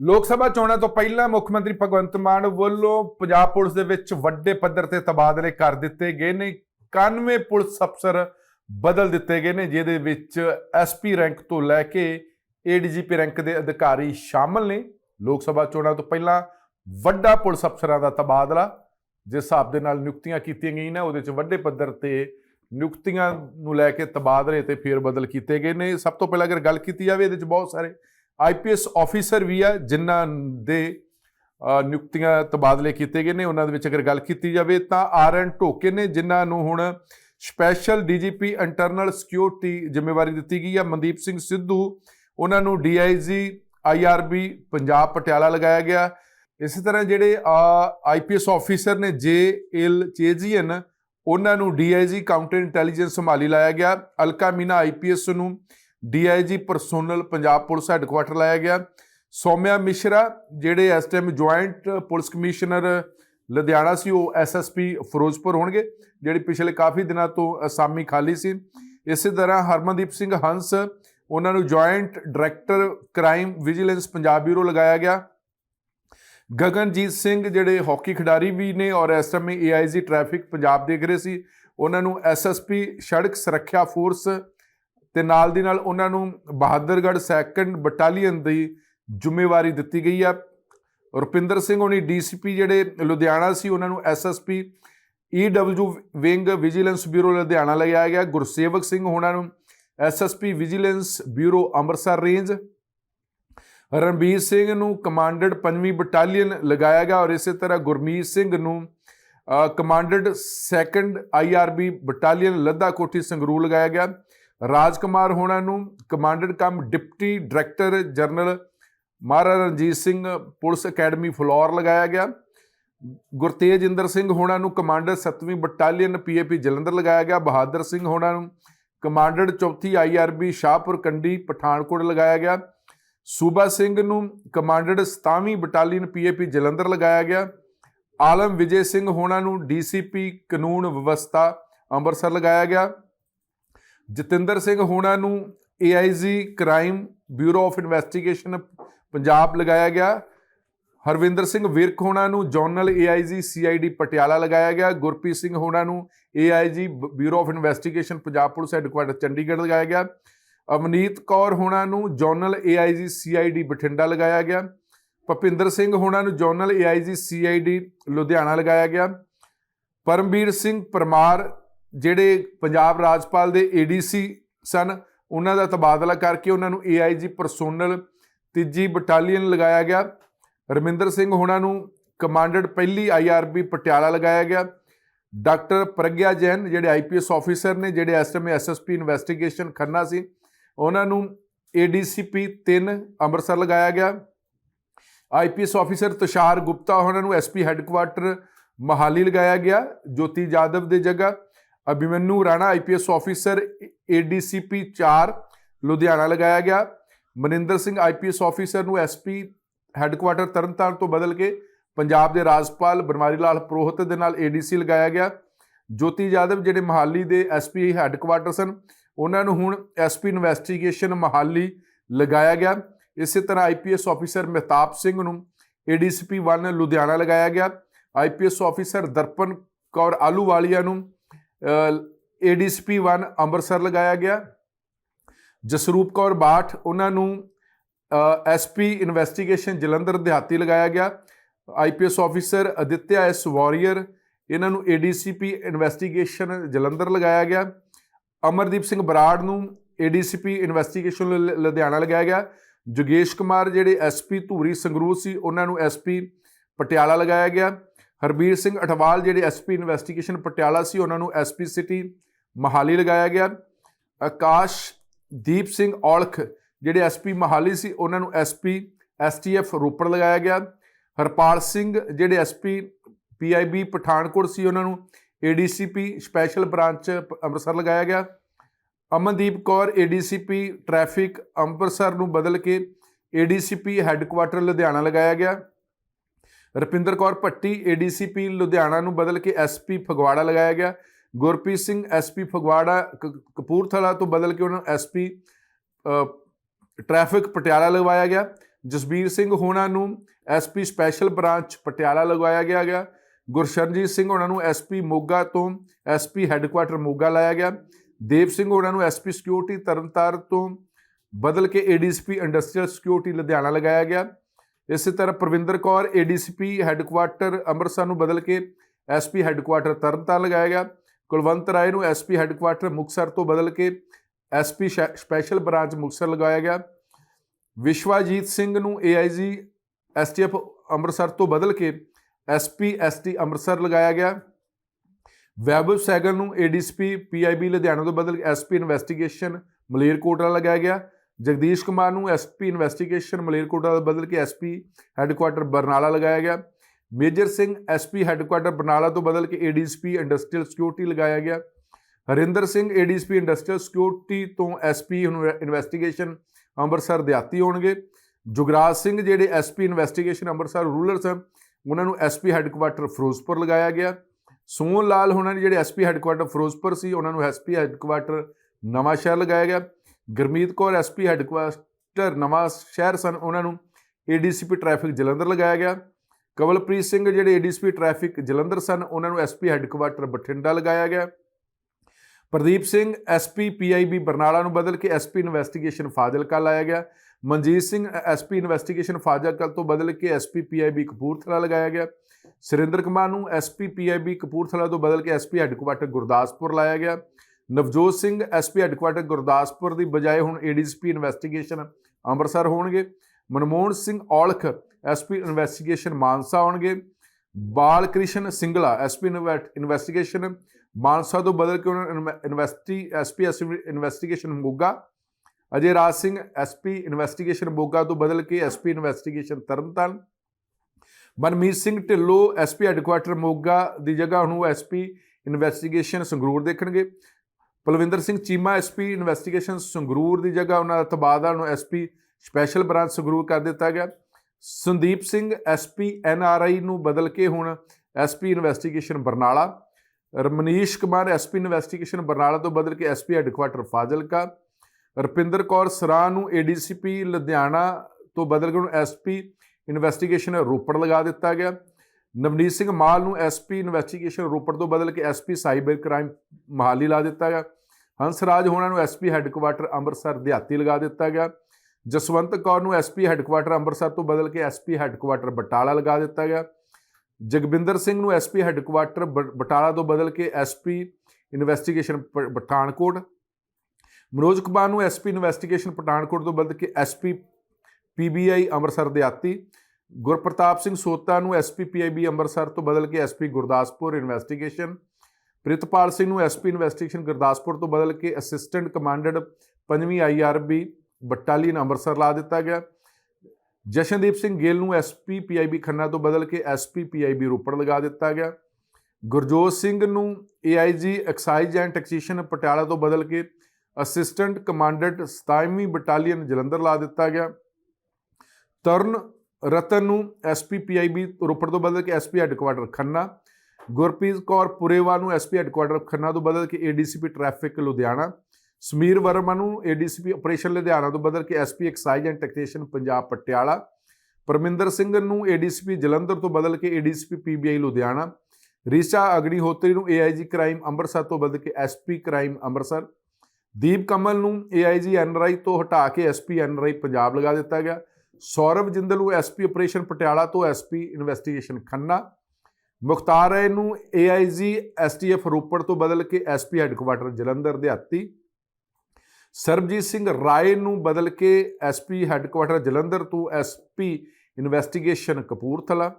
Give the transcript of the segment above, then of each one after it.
ਲੋਕ ਸਭਾ ਚੋਣਾਂ ਤੋਂ ਪਹਿਲਾਂ ਮੁੱਖ ਮੰਤਰੀ ਭਗਵੰਤ ਮਾਨ ਵੱਲੋਂ ਪੰਜਾਬ ਪੁਲਿਸ ਦੇ ਵਿੱਚ ਵੱਡੇ ਪੱਧਰ ਤੇ ਤਬਾਦਲੇ ਕਰ ਦਿੱਤੇ ਗਏ ਨੇ। 91 ਪੁਲਿਸ ਅਫਸਰ ਬਦਲ ਦਿੱਤੇ ਗਏ ਨੇ, ਜਿਹਦੇ ਵਿੱਚ ਐਸਪੀ ਰੈਂਕ ਤੋਂ ਲੈ ਕੇ ਏਡੀਜੀਪੀ ਰੈਂਕ ਦੇ ਅਧਿਕਾਰੀ ਸ਼ਾਮਲ ਨੇ। ਲੋਕ ਸਭਾ ਚੋਣਾਂ ਤੋਂ ਪਹਿਲਾਂ ਵੱਡਾ ਪੁਲਿਸ ਅਫਸਰਾਂ ਦਾ ਤਬਾਦਲਾ, ਜਿਸ ਹਿਸਾਬ ਦੇ ਨਾਲ ਨਿਯੁਕਤੀਆਂ ਕੀਤੀਆਂ ਗਈਆਂ ਨੇ, ਉਹਦੇ ਵਿੱਚ ਵੱਡੇ ਪੱਧਰ ਤੇ ਨਿਯੁਕਤੀਆਂ ਨੂੰ ਲੈ ਕੇ ਤਬਾਦਲੇ ਤੇ ਫੇਰ ਬਦਲ ਕੀਤੇ ਗਏ ਨੇ। ਸਭ ਤੋਂ ਪਹਿਲਾਂ ਅਗਰ ਗੱਲ ਕੀਤੀ ਜਾਵੇ, ਇਹਦੇ ਵਿੱਚ ਬਹੁਤ ਸਾਰੇ ਆਈਪੀਐਸ ਆਫੀਸਰ ਵੀ ਆ, ਜਿਨ੍ਹਾਂ ਦੇ ਨਿਯੁਕਤੀਆਂ ਤਬਾਦਲੇ ਕੀਤੇ ਗਏ ਨੇ, ਉਹਨਾਂ ਦੇ ਵਿੱਚ ਅਗਰ ਗੱਲ ਕੀਤੀ ਜਾਵੇ ਤਾਂ ਆਰ ਐਨ ਢੋਕੇ ਨੇ, ਜਿਨ੍ਹਾਂ ਨੂੰ ਹੁਣ ਸਪੈਸ਼ਲ ਡੀਜੀਪੀ ਇੰਟਰਨਲ ਸਿਕਿਉਰਿਟੀ ਜ਼ਿੰਮੇਵਾਰੀ ਦਿੱਤੀ ਗਈ ਆ, ਮਨਦੀਪ ਸਿੰਘ ਸਿੱਧੂ, ਉਹਨਾਂ ਨੂੰ ਡੀਆਈਜੀ ਆਈਆਰਬੀ ਪੰਜਾਬ ਪਟਿਆਲਾ ਲਗਾਇਆ ਗਿਆ। ਇਸੇ ਤਰ੍ਹਾਂ ਜਿਹੜੇ ਆਈਪੀਐਸ ਆਫੀਸਰ ਨੇ, ਜੇ ਐਲ ਚੇਜੀਐਨ ਉਹਨਾਂ ਨੂੰ ਡੀਆਈਜੀ ਕਾਊਂਟਰ ਇੰਟੈਲੀਜੈਂਸ ਸੰਭਾਲੀ ਲਾਇਆ ਗਿਆ। ਅਲਕਾ ਮੀਨਾ ਆਈਪੀਐਸ ਨੂੰ DIG personnel Punjab police headquarter ਲਾਇਆ ਗਿਆ। ਸੌਮਿਆ ਮਿਸ਼ਰਾ, ਜਿਹੜੇ ਇਸ time joint police commissioner Ludhiana ਸੀ, ਉਹ ਐਸਐਸਪੀ ਫਿਰੋਜ਼ਪੁਰ ਹੋਣਗੇ, ਜਿਹੜੀ ਪਿਛਲੇ ਕਾਫੀ ਦਿਨਾਂ ਤੋਂ ਅਸਾਮੀ ਖਾਲੀ ਸੀ। ਇਸੇ ਤਰ੍ਹਾਂ ਹਰਮਨਦੀਪ ਸਿੰਘ ਹੰਸ, ਉਹਨਾਂ ਨੂੰ joint director crime vigilance Punjab bureau ਲਗਾਇਆ ਗਿਆ। ਗਗਨਜੀਤ ਸਿੰਘ, ਜਿਹੜੇ ਹਾਕੀ ਖਿਡਾਰੀ ਵੀ ਨੇ ਔਰ ਇਸ ਐਸਐਮਏ ਏਆਈਜੀ ਟ੍ਰੈਫਿਕ ਪੰਜਾਬ ਦੇਖ ਰਹੇ ਸੀ, ਉਹਨਾਂ ਨੂੰ ਐਸਐਸਪੀ ਸੜਕ ਸੁਰੱਖਿਆ ਫੋਰਸ ਤੇ ਨਾਲ ਦੀ ਨਾਲ ਉਹਨਾਂ ਨੂੰ ਬਹਾਦਰਗੜ੍ਹ ਸੈਕੰਡ ਬਟਾਲੀਅਨ ਦੀ ਜ਼ਿੰਮੇਵਾਰੀ ਦਿੱਤੀ ਗਈ ਆ। ਰੁਪਿੰਦਰ ਸਿੰਘ ਹੋਣੀ ਡੀਸੀਪੀ ਜਿਹੜੇ ਲੁਧਿਆਣਾ ਸੀ, ਉਹਨਾਂ ਨੂੰ SSP EW wing vigilance bureau Ludhiana ਲਗਾਇਆ ਗਿਆ। ਗੁਰਸੇਵਕ ਸਿੰਘ ਹੋਣਾ ਨੂੰ SSP vigilance bureau Amritsar range Ranbir Singh ਨੂੰ ਕਮਾਂਡਡ 5ਵੀਂ ਬਟਾਲੀਅਨ ਲਗਾਇਆ ਗਿਆ ਔਰ ਇਸੇ ਤਰ੍ਹਾਂ ਗੁਰਮੀਤ ਸਿੰਘ ਨੂੰ commandant second IRB battalion Ladda Kothi Sangrur ਲਗਾਇਆ ਗਿਆ। ਰਾਜਕੁਮਾਰ ਹੋਣਾ ਨੂੰ commandant cum deputy director general Maharaja Ranjit Singh, police academy Phillaur ਲਗਾਇਆ ਗਿਆ। ਗੁਰਤੇਜ ਇੰਦਰ ਸਿੰਘ ਹੋਣਾ ਨੂੰ ਕਮਾਂਡਰ 7ਵੀਂ ਬਟਾਲੀਅਨ ਪੀਏਪੀ ਜਲੰਧਰ ਲਗਾਇਆ ਗਿਆ। ਬਹਾਦਰ ਸਿੰਘ ਹੋਣਾ ਨੂੰ ਕਮਾਂਡਰ ਚੌਥੀ ਆਈਆਰਬੀ ਸ਼ਾਹਪੁਰ ਕੰਡੀ ਪਠਾਨਕੋਟ ਲਗਾਇਆ ਗਿਆ। ਸੂਬਾ ਸਿੰਘ ਨੂੰ ਕਮਾਂਡਰ 27ਵੀਂ ਬਟਾਲੀਅਨ ਪੀਏਪੀ ਜਲੰਧਰ ਲਗਾਇਆ ਗਿਆ। ਆਲਮ ਵਿਜੇ ਸਿੰਘ ਹੋਣਾ ਨੂੰ ਡੀਸੀਪੀ ਕਾਨੂੰਨ ਵਿਵਸਥਾ ਅੰਮ੍ਰਿਤਸਰ ਲਗਾਇਆ ਗਿਆ। ਜਤਿੰਦਰ ਸਿੰਘ ਹੋਣਾ ਨੂੰ AIG crime bureau of investigation Punjab ਲਗਾਇਆ ਗਿਆ। ਹਰਵਿੰਦਰ ਸਿੰਘ ਵਿਰਕ ਹੋਣਾ ਨੂੰ ਜਨਰਲ ਏਆਈਜੀ ਸੀਆਈਡੀ ਪਟਿਆਲਾ ਲਗਾਇਆ ਗਿਆ। ਗੁਰਪ੍ਰੀਤ ਸਿੰਘ ਹੋਣਾ ਨੂੰ AIG bureau of investigation Punjab police headquarter Chandigarh ਲਗਾਇਆ ਗਿਆ। ਅਮਨੀਤ ਕੌਰ ਹੋਣਾ ਨੂੰ ਜਨਰਲ ਏਆਈਜੀ ਸੀਆਈਡੀ ਬਠਿੰਡਾ ਲਗਾਇਆ ਗਿਆ। ਭਪਿੰਦਰ ਸਿੰਘ ਹੋਣਾ ਨੂੰ ਜਨਰਲ ਏਆਈਜੀ ਸੀਆਈਡੀ ਲੁਧਿਆਣਾ ਲਗਾਇਆ ਗਿਆ। ਪਰਮਵੀਰ ਸਿੰਘ ਪਰਮਾਰ ਜਿਹੜੇ ਪੰਜਾਬ ਰਾਜਪਾਲ ਦੇ ਏਡੀਸੀ ਸਨ, ਉਹਨਾਂ ਦਾ ਤਬਾਦਲਾ ਕਰਕੇ ਉਹਨਾਂ ਨੂੰ ਏਆਈਜੀ ਪਰਸੋਨਲ ਤੀਜੀ ਬਟਾਲੀਅਨ ਲਗਾਇਆ ਗਿਆ। ਰਮਿੰਦਰ ਸਿੰਘ ਹੋਣਾ ਨੂੰ ਕਮਾਂਡਡ ਪਹਿਲੀ ਆਈਆਰਬੀ ਪਟਿਆਲਾ ਲਗਾਇਆ ਗਿਆ। ਡਾਕਟਰ ਪ੍ਰਗਿਆ ਜੈਨ, ਜਿਹੜੇ ਆਈਪੀਐਸ ਆਫੀਸਰ ਨੇ, ਜਿਹੜੇ ਐਸਐਮਏ ਐਸਐਸਪੀ ਇਨਵੈਸਟੀਗੇਸ਼ਨ ਖੰਨਾ ਸੀ, ਉਹਨਾਂ ਨੂੰ ਏਡੀਸੀਪੀ 3 ਅੰਮ੍ਰਿਤਸਰ ਲਗਾਇਆ ਗਿਆ। ਆਈਪੀਐਸ ਆਫੀਸਰ ਤੁਸ਼ਾਰ ਗੁਪਤਾ ਉਹਨਾਂ ਨੂੰ ਐਸਪੀ ਹੈੱਡਕੁਆਰਟਰ ਮਹਾਲੀ ਲਗਾਇਆ ਗਿਆ, ਜੋਤੀ ਜਾਦਵ ਦੇ ਜਗ੍ਹਾ। Abhimanyu Rana IPS officer ADCP 4 Ludhiana ਲਗਾਇਆ ਗਿਆ। ਮਨਿੰਦਰ ਸਿੰਘ ਆਈਪੀਐਸ ਆਫੀਸਰ ਨੂੰ ਐਸਪੀ ਹੈੱਡਕੁਆਟਰ ਤਰਨਤਾਰਨ ਤੋਂ ਬਦਲ ਕੇ ਪੰਜਾਬ ਦੇ ਰਾਜਪਾਲ ਬਨਵਾਰੀ ਲਾਲ ਪ੍ਰੋਹਤ ਦੇ ਨਾਲ ਏਡੀਸੀ ਲਗਾਇਆ ਗਿਆ। ਜੋਤੀ ਯਾਦਵ ਜਿਹੜੇ ਮਹਾਲੀ ਦੇ ਐਸਪੀ ਹੈੱਡਕੁਆਟਰ ਸਨ, ਉਹਨਾਂ ਨੂੰ ਹੁਣ ਐਸਪੀ ਇਨਵੈਸਟੀਗੇਸ਼ਨ ਮਹਾਲੀ ਲਗਾਇਆ ਗਿਆ। ਇਸੇ ਤਰ੍ਹਾਂ ਆਈਪੀਐਸ ਆਫੀਸਰ ਮਹਿਤਾਬ ਸਿੰਘ ਨੂੰ ਏਡੀਸੀਪੀ 1 ਲੁਧਿਆਣਾ ਲਗਾਇਆ ਗਿਆ। ਆਈਪੀਐਸ ਆਫੀਸਰ ਦਰਪਨ ਕੌਰ ਆਲੂਵਾਲੀਆ ਨੂੰ ਏਡੀਸੀਪੀ 1 ਅੰਮ੍ਰਿਤਸਰ ਲਗਾਇਆ ਗਿਆ। ਜਸਰੂਪ ਕੌਰ ਬਾਠ, ਉਹਨਾਂ ਨੂੰ ਐਸਪੀ ਇਨਵੈਸਟੀਗੇਸ਼ਨ ਜਲੰਧਰ, ਦਿਹਾਤੀ ਲਗਾਇਆ ਗਿਆ। IPS officer Aditya S Warrier ਇਹਨਾਂ ਨੂੰ ਏਡੀਸੀਪੀ ਇਨਵੈਸਟੀਗੇਸ਼ਨ ਜਲੰਧਰ ਲਗਾਇਆ ਗਿਆ। ਅਮਰਦੀਪ ਸਿੰਘ ਬਰਾੜ ਨੂੰ ਏਡੀਸੀਪੀ ਇਨਵੈਸਟੀਗੇਸ਼ਨ ਲੁਧਿਆਣਾ ਲਗਾਇਆ ਗਿਆ। ਜੋਗੇਸ਼ ਕੁਮਾਰ, ਜਿਹੜੇ ਐਸਪੀ ਧੂਰੀ ਸੰਗਰੂਰ ਸੀ, ਉਹਨਾਂ ਨੂੰ ਐਸਪੀ ਪਟਿਆਲਾ ਲਗਾਇਆ ਗਿਆ। ਹਰਬੀਰ ਸਿੰਘ ਅਠਵਾਲ, ਜਿਹੜੇ ਐਸਪੀ ਇਨਵੈਸਟੀਗੇਸ਼ਨ ਪਟਿਆਲਾ ਸੀ, ਉਹਨਾਂ ਨੂੰ ਐਸਪੀ ਸਿਟੀ ਮਹਾਲੀ ਲਗਾਇਆ ਗਿਆ। ਆਕਾਸ਼ ਦੀਪ ਸਿੰਘ ਔਲਖ, ਜਿਹੜੇ ਐਸਪੀ ਮਹਾਲੀ ਸੀ, ਉਹਨਾਂ ਨੂੰ ਐਸਪੀ ਐਸਟੀਐਫ ਰੋਪੜ ਲਗਾਇਆ ਗਿਆ। ਹਰਪਾਲ ਸਿੰਘ, ਜਿਹੜੇ ਐਸਪੀ ਪੀਆਈਬੀ ਪਠਾਨਕੋਟ ਸੀ, ਉਹਨਾਂ ਨੂੰ ਏਡੀਸੀਪੀ ਸਪੈਸ਼ਲ ਬ੍ਰਾਂਚ ਅੰਮ੍ਰਿਤਸਰ ਲਗਾਇਆ ਗਿਆ। ਅਮਨਦੀਪ ਕੌਰ ਏਡੀਸੀਪੀ ਟ੍ਰੈਫਿਕ ਅੰਮ੍ਰਿਤਸਰ ਨੂੰ ਬਦਲ ਕੇ ਏਡੀਸੀਪੀ ਹੈੱਡਕੁਆਟਰ ਲੁਧਿਆਣਾ ਲਗਾਇਆ ਗਿਆ। ਰਪਿੰਦਰ ਕੌਰ ਭੱਟੀ ਏਡੀਸੀਪੀ ਲੁਧਿਆਣਾ ਨੂੰ ਬਦਲ ਕੇ ਐਸਪੀ ਫਗਵਾੜਾ ਲਗਾਇਆ ਗਿਆ। ਗੁਰਪ੍ਰੀਤ ਸਿੰਘ ਐਸਪੀ ਫਗਵਾੜਾ, ਕ- ਕਪੂਰਥਲਾ ਤੋਂ ਬਦਲ ਕੇ ਉਹਨਾਂ ਨੂੰ ਐਸਪੀ ਟ੍ਰੈਫਿਕ ਪਟਿਆਲਾ ਲਗਵਾਇਆ ਗਿਆ। ਜਸਬੀਰ ਸਿੰਘ ਹੋਣਾ ਨੂੰ ਐਸਪੀ ਸਪੈਸ਼ਲ ਬ੍ਰਾਂਚ ਪਟਿਆਲਾ ਲਗਵਾਇਆ ਗਿਆ ਗਿਆ। ਗੁਰਸ਼ਰਨਜੀਤ ਸਿੰਘ ਹੋਣਾ ਨੂੰ ਐਸਪੀ ਮੋਗਾ ਤੋਂ ਐਸਪੀ ਹੈੱਡਕੁਆਟਰ ਮੋਗਾ ਲਾਇਆ ਗਿਆ। ਦੇਵ ਸਿੰਘ ਉਹਨਾਂ ਨੂੰ ਐਸਪੀ ਸਿਕਿਉਰਿਟੀ ਤਰਨਤਾਰਨ ਤੋਂ ਬਦਲ ਕੇ ਏਡੀਸੀਪੀ ਇੰਡਸਟਰੀਅਲ ਸਿਕਿਉਰਿਟੀ ਲੁਧਿਆਣਾ ਲਗਾਇਆ ਗਿਆ। ਇਸੇ ਤਰ੍ਹਾਂ ਪ੍ਰਵਿੰਦਰ ਕੌਰ ਏਡੀਸੀਪੀ ਹੈੱਡਕੁਆਟਰ ਅੰਮ੍ਰਿਤਸਰ ਨੂੰ ਬਦਲ ਕੇ ਐਸਪੀ ਹੈੱਡਕੁਆਟਰ ਤਰਨਤਾਰਨ ਲਗਾਇਆ ਗਿਆ। ਕੁਲਵੰਤ ਰਾਏ ਨੂੰ ਐਸਪੀ ਹੈੱਡਕੁਆਟਰ ਮੁਕਤਸਰ ਤੋਂ ਬਦਲ ਕੇ ਐਸਪੀ ਸਪੈਸ਼ਲ ਬ੍ਰਾਂਚ ਮੁਕਤਸਰ ਲਗਾਇਆ ਗਿਆ। ਵਿਸ਼ਵਾਜੀਤ ਸਿੰਘ ਨੂੰ ਏਆਈਜੀ ਐਸਟੀਐਫ ਅੰਮ੍ਰਿਤਸਰ ਤੋਂ ਬਦਲ ਕੇ ਐਸਪੀ ਐਸਟੀ ਅੰਮ੍ਰਿਤਸਰ ਲਗਾਇਆ ਗਿਆ। ਵੈਭਵ ਸੈਗਲ ਨੂੰ ਏਡੀਸੀਪੀ ਪੀਆਈਬੀ ਲੁਧਿਆਣਾ ਤੋਂ ਬਦਲ ਕੇ ਐਸਪੀ ਇਨਵੈਸਟੀਗੇਸ਼ਨ ਮਲੇਰਕੋਟਲਾ ਲਗਾਇਆ ਗਿਆ। ਜਗਦੀਸ਼ ਕੁਮਾਰ ਨੂੰ ਐਸਪੀ ਇਨਵੈਸਟੀਗੇਸ਼ਨ ਮਲੇਰਕੋਟਲਾ ਤੋਂ ਬਦਲ ਕੇ ਐਸਪੀ ਹੈੱਡਕੁਆਟਰ ਬਰਨਾਲਾ ਲਗਾਇਆ ਗਿਆ। Major Singh SP headquarter Barnala ਤੋਂ ਬਦਲ ਕੇ ਏਡੀਸੀਪੀ ਇੰਡਸਟਰੀਅਲ ਸਿਕਿਉਰਿਟੀ ਲਗਾਇਆ ਗਿਆ। Harinder Singh ADCP industrial security ਤੋਂ ਐਸਪੀ ਇਨਵੈਸਟੀਗੇਸ਼ਨ ਅੰਮ੍ਰਿਤਸਰ ਦਿਹਾਤੀ ਹੋਣਗੇ। ਜੁਗਰਾਜ ਸਿੰਘ ਜਿਹੜੇ ਐਸਪੀ ਇਨਵੈਸਟੀਗੇਸ਼ਨ ਅੰਮ੍ਰਿਤਸਰ ਰੂਰਲ ਸਨ ਉਹਨਾਂ ਨੂੰ ਐਸਪੀ ਹੈੱਡਕੁਆਟਰ ਫਿਰੋਜ਼ਪੁਰ ਲਗਾਇਆ ਗਿਆ। ਸੋਹਣ ਲਾਲ ਹੋਣਾ ਨੇ ਜਿਹੜੇ ਐਸਪੀ ਹੈੱਡਕੁਆਟਰ ਫਿਰੋਜ਼ਪੁਰ ਸੀ, ਉਹਨਾਂ ਨੂੰ ਐਸਪੀ ਹੈੱਡਕੁਆਟਰ ਨਵਾਂ ਸ਼ਹਿਰ ਲਗਾਇਆ ਗਿਆ। ਗੁਰਮੀਤ ਕੌਰ ਐਸਪੀ ਹੈੱਡਕੁਆਟਰ ਨਵਾਂ ਸ਼ਹਿਰ ਸਨ ਉਹਨਾਂ ਨੂੰ। ਏਡੀਸੀਪੀ ਟ੍ਰੈਫਿਕ ਜਲੰਧਰ ਲਗਾਇਆ ਗਿਆ। ਕਵਲਪ੍ਰੀਤ ਸਿੰਘ ਜਿਹੜੇ ਏਡੀਸੀਪੀ ਟ੍ਰੈਫਿਕ ਜਲੰਧਰ ਸਨ, ਉਹਨਾਂ ਨੂੰ ਐਸਪੀ ਹੈੱਡਕੁਆਟਰ ਬਠਿੰਡਾ ਲਗਾਇਆ ਗਿਆ। ਪ੍ਰਦੀਪ ਸਿੰਘ ਐਸਪੀ ਪੀਆਈਬੀ ਬਰਨਾਲਾ ਨੂੰ ਬਦਲ ਕੇ ਐਸਪੀ ਇਨਵੈਸਟੀਗੇਸ਼ਨ ਫਾਜ਼ਿਲਕਾ ਲਾਇਆ ਗਿਆ। ਮਨਜੀਤ ਸਿੰਘ ਐਸਪੀ ਇਨਵੈਸਟੀਗੇਸ਼ਨ ਫਾਜ਼ਿਲਕਾ ਤੋਂ ਬਦਲ ਕੇ ਐਸਪੀ ਪੀਆਈਬੀ ਕਪੂਰਥਲਾ ਲਗਾਇਆ ਗਿਆ। ਸੁਰਿੰਦਰ ਕੁਮਾਰ ਨੂੰ ਐਸਪੀ ਪੀਆਈਬੀ ਕਪੂਰਥਲਾ ਤੋਂ ਬਦਲ ਕੇ ਐਸਪੀ ਹੈੱਡਕੁਆਟਰ ਗੁਰਦਾਸਪੁਰ ਲਾਇਆ ਗਿਆ। ਨਵਜੋਤ ਸਿੰਘ ਐਸਪੀ ਹੈੱਡਕੁਆਟਰ ਗੁਰਦਾਸਪੁਰ ਦੀ ਬਜਾਏ ਹੁਣ ਏਡੀਸੀਪੀ ਇਨਵੈਸਟੀਗੇਸ਼ਨ ਅੰਮ੍ਰਿਤਸਰ ਹੋਣਗੇ। ਮਨਮੋਹਨ ਸਿੰਘ ਔਲਖ ਐਸਪੀ ਇਨਵੈਸਟੀਗੇਸ਼ਨ ਮਾਨਸਾ ਹੋਣਗੇ ਬਾਲ ਕ੍ਰਿਸ਼ਨ ਸਿੰਗਲਾ ਐਸਪੀ ਇਨਵੈਸਟੀਗੇਸ਼ਨ ਮਾਨਸਾ ਤੋਂ ਬਦਲ ਕੇ ਉਹਨਾਂ ਨੂੰ ਇਨਵੈਸਟੀ SP investigation Moga. Ajay Raj Singh SP investigation Moga ਤੋਂ ਬਦਲ ਕੇ SP investigation Tarn Taran. Manmeet Singh Dhillon SP headquarter Moga ਦੀ ਜਗ੍ਹਾ ਹੁਣ ਐਸਪੀ ਇਨਵੈਸਟੀਗੇਸ਼ਨ ਸੰਗਰੂਰ ਦੇਖਣਗੇ। ਬਲਵਿੰਦਰ ਸਿੰਘ ਚੀਮਾ ਐਸਪੀ ਇਨਵੈਸਟੀਗੇਸ਼ਨ ਸੰਗਰੂਰ ਦੀ ਜਗ੍ਹਾ, ਉਹਨਾਂ ਦਾ ਤਬਾਦਲਾ ਨੂੰ ਐਸਪੀ ਸਪੈਸ਼ਲ ਬ੍ਰਾਂਚ ਸੰਗਰੂਰ ਕਰ ਦਿੱਤਾ ਗਿਆ। ਸੰਦੀਪ ਸਿੰਘ ਐਸਪੀ ਐਨਆਰਆਈ ਨੂੰ ਬਦਲ ਕੇ ਹੁਣ SP investigation Barnala. Ramnish Kumar SP investigation Barnala ਤੋਂ ਬਦਲ ਕੇ ਐਸਪੀ ਹੈੱਡਕੁਆਟਰ ਫਾਜ਼ਿਲਕਾ। ਰਪਿੰਦਰ ਕੌਰ ਸਰਾ ਨੂੰ ਏਡੀਸੀਪੀ ਲੁਧਿਆਣਾ ਤੋਂ ਬਦਲ ਕੇ ਹੁਣ ਐਸਪੀ ਇਨਵੈਸਟੀਗੇਸ਼ਨ ਰੋਪੜ ਲਗਾ ਦਿੱਤਾ ਗਿਆ। ਨਵਨੀਤ ਸਿੰਘ ਮਾਲ ਨੂੰ ਐਸਪੀ ਇਨਵੈਸਟੀਗੇਸ਼ਨ ਰੋਪੜ ਤੋਂ ਬਦਲ ਕੇ ਐਸਪੀ ਸਾਈਬਰ ਕ੍ਰਾਈਮ ਮਹਾਲੀ ਲਾ ਦਿੱਤਾ ਗਿਆ। ਹੰਸਰਾਜ ਹੋਣਾ ਨੂੰ ਐਸਪੀ ਹੈੱਡਕੁਆਟਰ ਅੰਮ੍ਰਿਤਸਰ ਦਿਹਾਤੀ ਲਗਾ ਦਿੱਤਾ ਗਿਆ। ਜਸਵੰਤ ਕੌਰ ਨੂੰ ਐਸਪੀ ਹੈੱਡਕੁਆਟਰ ਅੰਮ੍ਰਿਤਸਰ ਤੋਂ ਬਦਲ ਕੇ ਐਸਪੀ ਹੈੱਡਕੁਆਟਰ ਬਟਾਲਾ ਲਗਾ ਦਿੱਤਾ ਗਿਆ। ਜਗਵਿੰਦਰ ਸਿੰਘ ਨੂੰ ਐਸਪੀ ਹੈੱਡਕੁਆਟਰ ਬਟਾਲਾ ਤੋਂ ਬਦਲ ਕੇ ਐਸਪੀ ਇਨਵੈਸਟੀਗੇਸ਼ਨ ਪਠਾਨਕੋਟ। ਮਨੋਜ ਕੁਮਾਰ ਨੂੰ ਐਸਪੀ ਇਨਵੈਸਟੀਗੇਸ਼ਨ ਪਠਾਨਕੋਟ ਤੋਂ ਬਦਲ ਕੇ ਐਸਪੀ ਪੀਬੀਆਈ ਅੰਮ੍ਰਿਤਸਰ ਦਿਹਾਤੀ। ਗੁਰਪ੍ਰਤਾਪ ਸਿੰਘ ਸੋਤਾ ਨੂੰ ਐਸਪੀ ਪੀਆਈਬੀ ਅੰਮ੍ਰਿਤਸਰ ਤੋਂ ਬਦਲ ਕੇ ਐਸਪੀ ਗੁਰਦਾਸਪੁਰ ਇਨਵੈਸਟੀਗੇਸ਼ਨ। ਪ੍ਰਿਤਪਾਲ ਸਿੰਘ ਨੂੰ ਐਸਪੀ ਇਨਵੈਸਟੀਗੇਸ਼ਨ ਗੁਰਦਾਸਪੁਰ ਤੋਂ ਬਦਲ ਕੇ ਅਸਿਸਟੈਂਟ ਕਮਾਂਡੈਂਟ ਪੰਜਵੀਂ ਆਈਆਰਬੀ ਬਟਾਲੀਅਨ ਅੰਮ੍ਰਿਤਸਰ ਲਾ ਦਿੱਤਾ ਗਿਆ। ਜਸ਼ਨਦੀਪ ਸਿੰਘ ਗਿੱਲ ਨੂੰ ਐਸਪੀ ਪੀਆਈਬੀ ਖੰਨਾ ਤੋਂ ਬਦਲ ਕੇ ਐਸਪੀ ਪੀਆਈਬੀ ਰੋਪੜ ਲਗਾ ਦਿੱਤਾ ਗਿਆ। ਗੁਰਜੋਤ ਸਿੰਘ ਨੂੰ AIG excise and taxation Patiala ਤੋਂ ਬਦਲ ਕੇ ਅਸਿਸਟੈਂਟ ਕਮਾਂਡੈਂਟ 27ਵੀਂ ਬਟਾਲੀਅਨ ਜਲੰਧਰ ਲਾ ਦਿੱਤਾ ਗਿਆ। ਤਰਨ ਰਤਨ ਨੂੰ ਐਸਪੀ ਪੀਆਈਬੀ ਰੋਪੜ ਤੋਂ ਬਦਲ ਕੇ ਐਸਪੀ ਹੈੱਡਕੁਆਟਰ ਖੰਨਾ ਗੁਰਪ੍ਰੀਤ ਕੌਰ ਪੁਰੇਵਾ ਨੂੰ ਐਸਪੀ ਹੈੱਡਕੁਆਟਰ ਖੰਨਾ ਤੋਂ ਬਦਲ ਕੇ ਏਡੀਸੀਪੀ ਟ੍ਰੈਫਿਕ ਲੁਧਿਆਣਾ, ਸਮੀਰ ਵਰਮਾ ਨੂੰ ਏਡੀਸੀਪੀ ਆਪਰੇਸ਼ਨ ਲੁਧਿਆਣਾ ਤੋਂ ਬਦਲ ਕੇ SP excise and taxation Punjab Patiala, Parminder Singh ਨੂੰ ਏਡੀਸੀਪੀ ਜਲੰਧਰ ਤੋਂ ਬਦਲ ਕੇ ਏਡੀਸੀਪੀ ਪੀਬੀਆਈ ਲੁਧਿਆਣਾ, ਰੀਸ਼ਾ ਅਗਨੀਹੋਤਰੀ ਨੂੰ ਏਆਈਜੀ ਕ੍ਰਾਈਮ ਅੰਮ੍ਰਿਤਸਰ ਤੋਂ ਬਦਲ ਕੇ ਐਸਪੀ ਕ੍ਰਾਈਮ ਅੰਮ੍ਰਿਤਸਰ, ਦੀਪ ਕਮਲ ਨੂੰ ਏਆਈਜੀ ਐਨਆਰਆਈ ਤੋਂ ਹਟਾ ਕੇ ਐਸਪੀ ਐਨਆਰਆਈ ਪੰਜਾਬ ਲਗਾ ਦਿੱਤਾ ਗਿਆ, ਸੌਰਵ ਜਿੰਦਲ ਨੂੰ ਐਸਪੀ ਆਪਰੇਸ਼ਨ ਪਟਿਆਲਾ ਤੋਂ ਐਸਪੀ ਇਨਵੈਸਟੀਗੇਸ਼ਨ ਖੰਨਾ ਮੁਖਤਾਰ ਰਾਏ ਨੂੰ ਏਆਈਜੀ ਐਸਟੀਐਫ ਰੋਪੜ ਤੋਂ ਬਦਲ ਕੇ ਐਸਪੀ ਹੈੱਡਕੁਆਟਰ ਜਲੰਧਰ, ਦਿਹਾਤੀ। ਸਰਬਜੀਤ ਸਿੰਘ ਰਾਏ ਨੂੰ ਬਦਲ ਕੇ ਐਸਪੀ ਹੈੱਡਕੁਆਟਰ ਜਲੰਧਰ ਤੋਂ ਐਸਪੀ ਇਨਵੈਸਟੀਗੇਸ਼ਨ ਕਪੂਰਥਲਾ।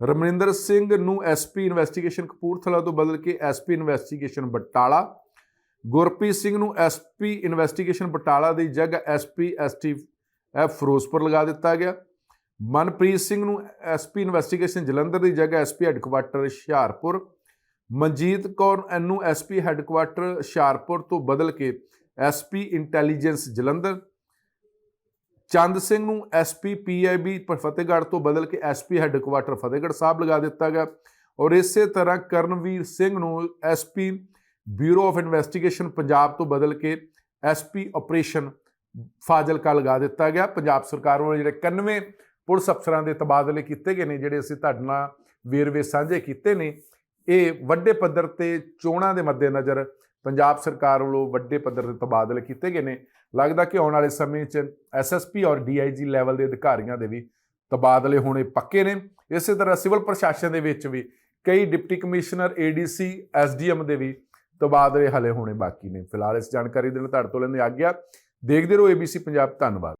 ਰਮਨਿੰਦਰ ਸਿੰਘ ਨੂੰ ਐਸਪੀ ਇਨਵੈਸਟੀਗੇਸ਼ਨ ਕਪੂਰਥਲਾ ਤੋਂ ਬਦਲ ਕੇ ਐਸਪੀ ਇਨਵੈਸਟੀਗੇਸ਼ਨ ਬਟਾਲਾ। ਗੁਰਪ੍ਰੀਤ ਸਿੰਘ ਨੂੰ ਐਸਪੀ ਇਨਵੈਸਟੀਗੇਸ਼ਨ ਬਟਾਲਾ ਦੀ ਜਗ੍ਹਾ ਐਸਪੀ ਐਸਟੀ ਐਫ ਫਿਰੋਜ਼ਪੁਰ ਲਗਾ ਦਿੱਤਾ ਗਿਆ। ਮਨਪ੍ਰੀਤ ਸਿੰਘ ਨੂੰ ਐਸਪੀ ਇਨਵੈਸਟੀਗੇਸ਼ਨ ਜਲੰਧਰ ਦੀ ਜਗ੍ਹਾ ਐਸਪੀ ਹੈੱਡਕੁਆਟਰ ਹੁਸ਼ਿਆਰਪੁਰ, ਮਨਜੀਤ ਕੌਰ ਨੂੰ ਐਸਪੀ ਹੈੱਡਕੁਆਟਰ ਹੁਸ਼ਿਆਰਪੁਰ ਤੋਂ ਬਦਲ ਕੇ ਐਸਪੀ ਇੰਟੈਲੀਜੈਂਸ ਜਲੰਧਰ, ਚੰਦ ਸਿੰਘ ਨੂੰ ਐਸਪੀ ਪੀਆਈਬੀ ਫਤਿਹਗੜ੍ਹ ਤੋਂ ਬਦਲ ਕੇ ਐਸਪੀ ਹੈੱਡਕੁਆਟਰ ਫਤਿਹਗੜ੍ਹ ਸਾਹਿਬ ਲਗਾ ਦਿੱਤਾ ਗਿਆ ਔਰ ਇਸੇ ਤਰ੍ਹਾਂ ਕਰਨਵੀਰ ਸਿੰਘ ਨੂੰ SP bureau of investigation Punjab ਤੋਂ ਬਦਲ ਕੇ ਐਸਪੀ ਆਪਰੇਸ਼ਨ ਫਾਜ਼ਿਲਕਾ ਲਗਾ ਦਿੱਤਾ ਗਿਆ। ਪੰਜਾਬ ਸਰਕਾਰ ਵੱਲੋਂ ਜਿਹੜੇ 91 ਪੁਲਿਸ ਅਫਸਰਾਂ ਦੇ ਤਬਾਦਲੇ ਕੀਤੇ ਗਏ ਨੇ, ਜਿਹੜੇ ਅਸੀਂ ਤੁਹਾਡੇ ਨਾਲ ਵੇਰਵੇ ਸਾਂਝੇ ਕੀਤੇ ਨੇ। ਇਹ ਵੱਡੇ ਪੱਧਰ ਤੇ ਚੋਣਾਂ ਦੇ ਮੱਦੇਨਜ਼ਰ ਪੰਜਾਬ ਸਰਕਾਰ ਵੱਲੋਂ ਵੱਡੇ ਪੱਧਰ ਤੇ ਤਬਾਦਲੇ ਕੀਤੇ ਗਏ ਨੇ। ਲੱਗਦਾ ਕਿ ਆਉਣ ਵਾਲੇ ਸਮੇਂ 'ਚ ਐਸਐਸਪੀ ਔਰ ਡੀਆਈਜੀ ਲੈਵਲ ਦੇ ਅਧਿਕਾਰੀਆਂ ਦੇ ਵੀ ਤਬਾਦਲੇ ਹੋਣੇ ਪੱਕੇ ਨੇ। ਇਸੇ ਤਰ੍ਹਾਂ ਸਿਵਲ ਪ੍ਰਸ਼ਾਸਨ ਦੇ ਵਿੱਚ ਵੀ ਕਈ ਡਿਪਟੀ ਕਮਿਸ਼ਨਰ ਏਡੀਸੀ ਐਸਡੀਐਮ ਦੇ ਵੀ ਤਬਾਦਲੇ ਹਲੇ ਹੋਣੇ ਬਾਕੀ ਨੇ। ਫਿਲਹਾਲ ਇਸ ਜਾਣਕਾਰੀ ਦੇ ਲਈ ਤੁਹਾਡੇ ਤੋਂ ਲੈਂਦੇ ਆਗਿਆ। ਦੇਖਦੇ ਰਹੋ ਏਬੀਸੀ ਪੰਜਾਬ। ਧੰਨਵਾਦ।